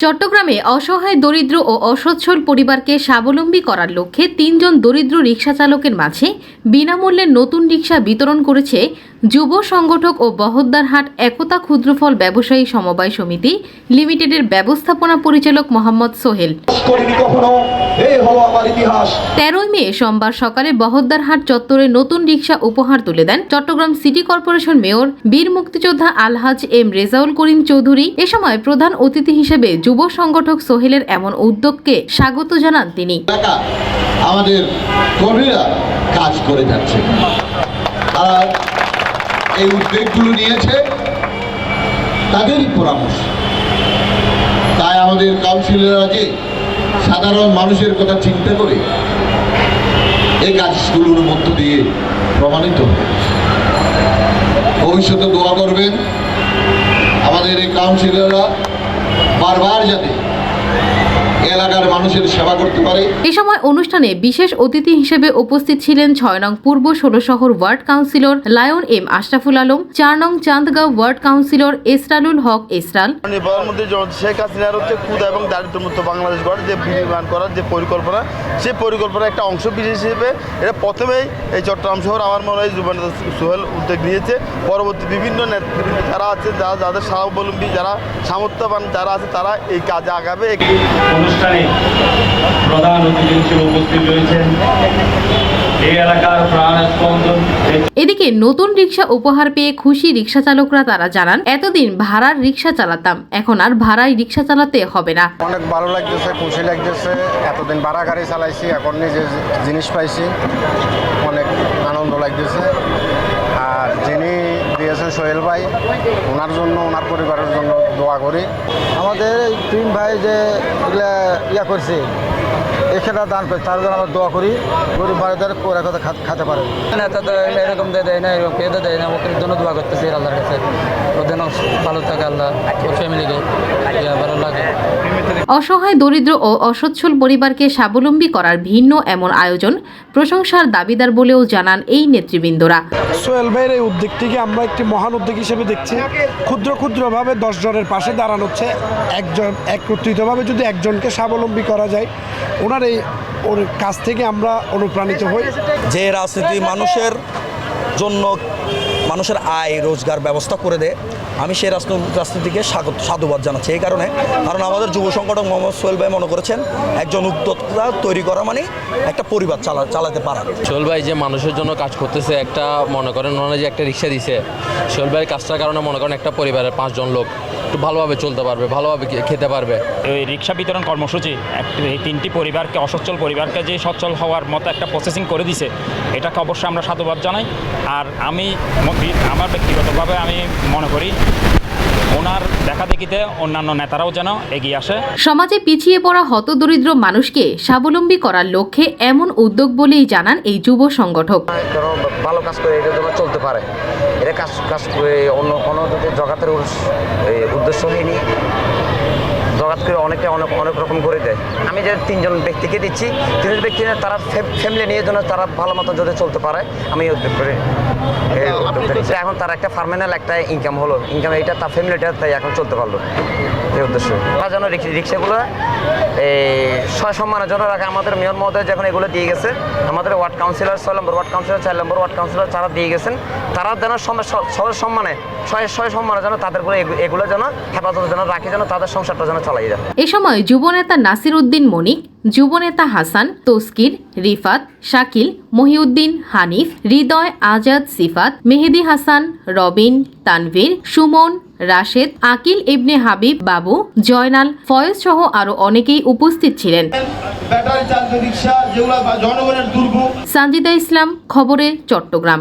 চট্টগ্রামে অসহায় দরিদ্র ও অসচ্ছল পরিবারকে স্বাবলম্বী করার লক্ষ্যে তিনজন দরিদ্র রিক্সা চালকের মাঝে বিনামূল্যে নতুন রিক্সা বিতরণ করেছে যুব সংগঠক ও বহদ্দারহাট একতা ক্ষুদ্রফল ব্যবসায়ী সমবায় সমিতি লিমিটেডের ব্যবস্থাপনা পরিচালক মোহাম্মদ সোহেল। তেরোই মে সোমবার সকালে বহদ্দারহাট চত্বরে নতুন রিক্সা উপহার তুলে দেন চট্টগ্রাম সিটি কর্পোরেশন মেয়র বীর মুক্তিযোদ্ধা আলহাজ এম রেজাউল করিম চৌধুরী। এ সময় প্রধান অতিথি হিসেবে যুব সংগঠক সোহেলের এমন উদ্যোগকে স্বাগত জানান তিনি। আমাদের কর্মীরা কাজ করে যাচ্ছে। এই উদ্যোগগুলো নিয়েছে, তাদেরই পরামর্শ। তাই আমাদের কাউন্সিলররা যে সাধারণ মানুষের কথা চিন্তা করে এই কাজগুলোর মধ্য দিয়ে প্রমাণিত ভবিষ্যতে দোয়া করবেন, আমাদের এই কাউন্সিলররা বারবার যাতে এলাকার মানুষের সেবা করতে পারে। এ সময় অনুষ্ঠানে বিশেষ অতিথি হিসেবে উপস্থিত ছিলেন ছয় নং পূর্ব Sholoshahar ward councillor lion M Ashraful Alam চার নং চান্দগাঁও ওয়ার্ড কাউন্সিলর এসরালুল হক এসরাল। প্রধানমন্ত্রী শেখ হাসিনার হচ্ছে ক্ষুদা এবং দারিদ্র্যমুক্ত বাংলাদেশ গড়ার যে বিনির্মাণ করার যে পরিকল্পনা সেই পরিকল্পনার একটা অংশ বিশেষ হিসেবে এটা প্রথমেই এই চট্টগ্রাম শহর আমার মনে হয় যুবনেতা সোহেল উদ্যোগ নিয়েছে। পরবর্তী বিভিন্ন নেতৃবৃন্দ যারা আছে যারা যাদের স্বাবলম্বী যারা সামর্থ্যবান যারা আছে তারা এই কাজে আগাবে। এই অনুষ্ঠানে প্রধান অতিথি হিসেবে উপস্থিত রয়েছেন। এই এলাকার প্রাণ স্পন্দন। এদিকে নতুন রিক্সা উপহার পেয়ে খুশি রিক্সা চালকরা তারা জানান এতদিন ভাড়ার রিক্সা চালাতাম এখন আর ভাড়ায় রিক্সা চালাতে হবে না। অনেক ভালো লাগতেছে খুশি লাগতেছে এতদিন ভাড়া গাড়ি চালাইছি এখন নিজে জিনিস পাইছি অনেক আনন্দ লাগতেছে। আর যিনি দিয়েছেন সোহেল ভাই ওনার জন্য ওনার পরিবারের জন্য দোয়া করি। আমাদের এই তিন ভাই যে এগুলা ইয়া করছে এখানে দান করে তার জন্য আমরা দোয়া করি। গরিব ভাইদের করে কথা খেতে পারে। নেতা তো এরকম দিয়ে দেয় না এরকম পেয়ে দেয় না ওকে জন্য দোয়া করতেছি আল্লাহর কাছে। যেন ভালো থাকে আল্লাহ ওর ফ্যামিলিকে অসহায় দরিদ্র ও অসচ্ছল পরিবারকে স্বাবলম্বী করার ভিন্ন এমন আয়োজন প্রশংসার দাবিদার বলেও জানান এই নেতৃবৃন্দরা। সোহেল ভাইয়ের এই উদ্যোগটিকে আমরা একটি মহান উদ্যোগ হিসেবে দেখছি। ক্ষুদ্র ক্ষুদ্রভাবে দশ জনের পাশে দাঁড়ানো হচ্ছে। একজন একত্রিতভাবে যদি একজনকে স্বাবলম্বী করা যায় ওনার এই ওর কাছ থেকে আমরা অনুপ্রাণিত হই। যে রাজনীতি মানুষের জন্য মানুষের আয় রোজগার ব্যবস্থা করে দেয়। আমি সেই রাজন- রাজনীতিকে স্বাগত সাধুবাদ জানাচ্ছি। এই কারণে কারণ আমাদের যুব সংগঠক মোহাম্মদ সোহেল ভাই মনে করেছেন একজন উদ্যোক্তা তৈরি করা মানে একটা পরিবার চালা চালাতে পারা। শোল ভাই যে মানুষের জন্য কাজ করতেছে একটা মনে করেন ওনারা যে একটা রিক্সা দিছে শোল ভাইয়ের কাজটার কারণে মনে করেন একটা পরিবারের পাঁচজন লোক একটু ভালোভাবে চলতে পারবে ভালোভাবে খেতে পারবে। ওই রিক্সা বিতরণ কর্মসূচি একটি এই তিনটি পরিবারকে অসচ্ছল পরিবারকে যে সচ্ছল হওয়ার মতো একটা প্রসেসিং করে দিছে এটাকে অবশ্যই আমরা সাধুবাদ জানাই। আর আমি আমার ব্যক্তিগতভাবে আমি মনে করি ওনার দেখা দেখিতে অন্যান্য নেতারাও যেন এগিয়ে আসে। সমাজে পিছিয়ে পড়া হতদরিদ্র মানুষকে স্বাবলম্বী করার লক্ষ্যে এমন উদ্যোগ বলেই জানান এই যুব সংগঠক। ভালো কাজ করে এটা যেন চলতে পারে। এটা কাজ কাজ করে অন্য কোনো যদি জগাতের উদ্দেশ্যহীনই জগাত করে অনেকে অনেক অনেক রকম করে দেয়। আমি যে তিনজন ব্যক্তিকে দিচ্ছি তিনজন ব্যক্তি তারা ফ্যামিলি নিয়ে যেন তারা ভালো মতো যদি চলতে পারে আমি এই উদ্যোগ করি এই এখন তার একটা ফার্মেনাল, একটা ইনকাম হলো। ইনকাম এইটা তার ফ্যামিলিটা তাই এখন চলতে পারল। এই উদ্দেশ্য। যেন রিক্সা- রিক্সাগুলো, এই ছয় সম্মানের জন্য রাখে আমাদের মেয়র মহোদয় যখন এগুলো দিয়ে গেছে, আমাদের ওয়ার্ড কাউন্সিলর, ছয় নম্বর ওয়ার্ড কাউন্সিলর, চার নম্বর ওয়ার্ড কাউন্সিলর তারা দিয়ে গেছেন, তারা যেন সবার সম্মানে, ছয় ছয় সম্মানে যেন তাদের করে এগু- এগুলো যেন হেফাজত যেন রাখে, যেন তাদের সংসারটা যেন চালাই যায়। এ সময় যুবনেতা নাসির উদ্দিন মনিক যুবনেতা হাসান, তস্কির, রিফাত, শাকিল, মহিউদ্দিন হানিফ, হৃদয় আজাদ সিফাত, মেহেদি হাসান, রবিন, তানভীর, সুমন রাশেদ আকিল ইবনে হাবিব বাবু জয়নাল ফয়েজ সহ আরও অনেকেই উপস্থিত ছিলেন। সানজিদা ইসলাম খবরে চট্টগ্রাম।